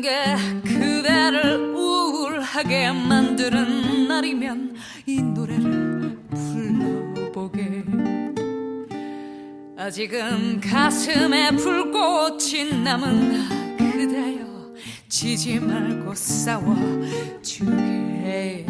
게 그대를 우울하게 만드는 날이면 이 노래를 불러보게. 아직은 가슴에 불꽃이 남은 그대여 지지 말고 싸워 주게.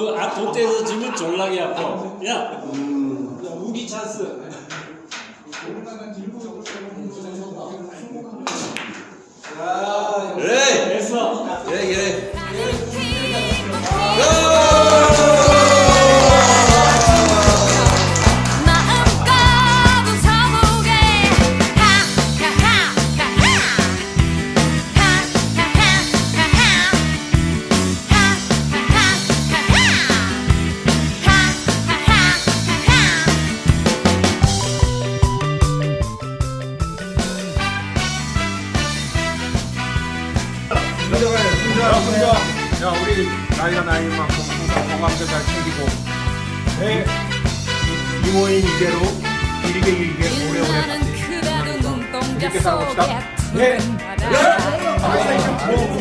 그 아, 돗대에서 지면 졸라게 아파. 야, 우기 찬스. 그래 됐어. 그래 야, 훈자. 야, 우리 나이가 나이인 만큼 항상 건강도 잘 챙기고 내 이모인 이대로 이리게 이리게 오래오래 이렇게 살아봅시다. 속에 네. 푸른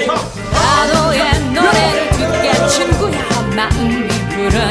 바람 파도의 노래를 듣게 친구야 마음이 노래